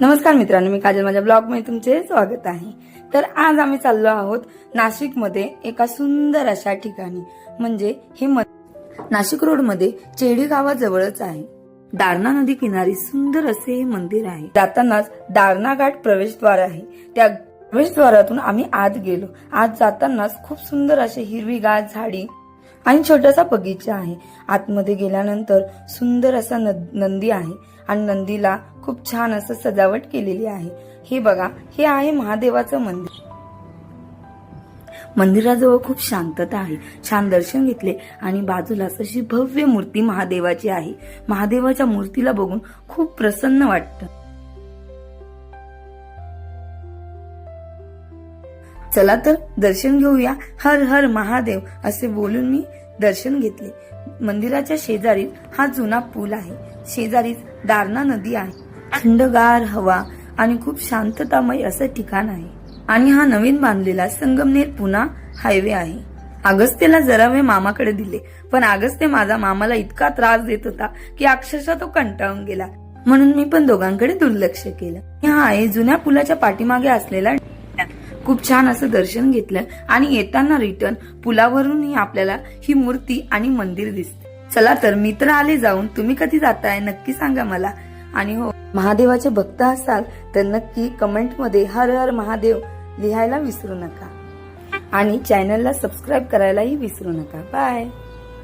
नमस्कार मित्रांनो मी काजल. माझ्या ब्लॉगमध्ये तुमचे स्वागत आहे. तर आज आम्ही चाललो आहोत नाशिकमध्ये एका सुंदर अशा ठिकाणी. म्हणजे हे नाशिक रोडमध्ये चेडी गावाजवळच आहे. दारणा नदी किनारी सुंदर असे हे मंदिर आहे. जातानाच दारणा घाट प्रवेशद्वार आहे. त्या प्रवेशद्वारातून आम्ही आत गेलो. आत जातानाच खूप सुंदर असे हिरवीगार झाडी आणि छोटासा बगीचा आहे. आतमध्ये गेल्यानंतर सुंदर असा नंदी आहे आणि नंदीला खूप छान असं सजावट केलेली आहे. हे बघा हे आहे महादेवाचं मंदिर. मंदिराजवळ खूप शांतता आहे. छान दर्शन घेतले आणि बाजूला अशी भव्य मूर्ती महादेवाची आहे. महादेवाच्या मूर्तीला बघून खूप प्रसन्न वाटतं. चला तर दर्शन घेऊया. हर हर महादेव असे बोलून मी दर्शन घेतले. मंदिराच्या शेजारी हा जुना पूल आहे. शेजारीच दारणा नदी आहे. थंडगार हवा आणि खूप शांततामय असं ठिकाण आहे. आणि हा नवीन बांधलेला संगमनेर पुन्हा हायवे आहे. अगस्त्यला जरा वेळ मामाकडे दिले पण अगस्त्य माझा मामाला इतका त्रास देत होता की अक्षरशः तो कंटाळून गेला. म्हणून मी पण दोघांकडे दुर्लक्ष केलं. हा आहे जुन्या पुलाच्या पाठीमागे असलेला खूप छान असं दर्शन घेतलं आणि येताना रिटर्न पुलावरूनही आपल्याला ही मूर्ती आणि मंदिर दिसते. चला तर मित्र आले जाऊन तुम्ही कधी जाताय नक्की सांगा मला. आणि हो महादेवाचे भक्त असाल तर नक्की कमेंटमध्ये हर हर महादेव लिहायला विसरू नका. आणि चॅनलला सबस्क्राईब करायलाही विसरू नका. बाय